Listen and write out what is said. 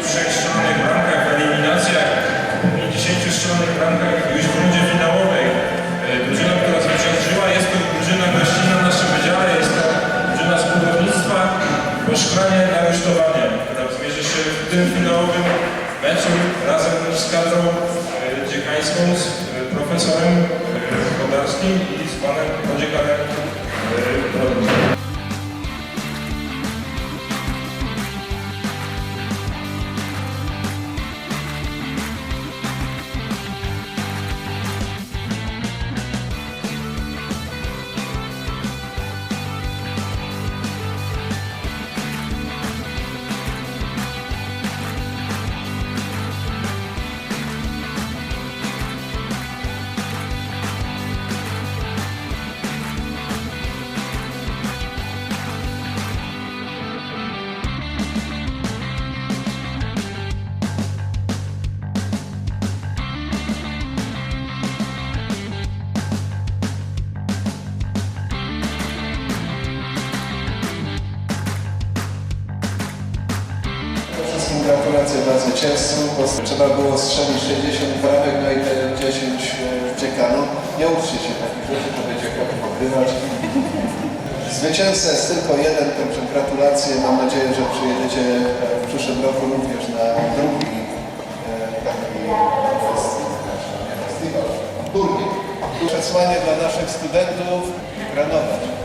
23 strzelonych bramkach w eliminacjach i 10 strzelonych bramkach już w rundzie finałowej. E, Drużyna, która zwyciężyła, jest to drużyna gościnna w naszym wydziale, jest to drużyna z budownictwa po szklanie na rusztowanie, która zmierzy się w tym finałowym meczu razem z kadrą e, dziekańską, z e, profesorem Kodarskim i z panem podziekanem e, gratulacje dla zwycięzców, bo trzeba było strzelić 60 bramek, no i te 10 uciekano. Nie uczcie się takich rzeczy, to będzie jak pokrywać. Zwycięzca jest tylko jeden, także gratulacje. Mam nadzieję, że przyjedziecie w przyszłym roku również na drugi e, taki festiwal, turniej. Przesłanie dla naszych studentów, trenować.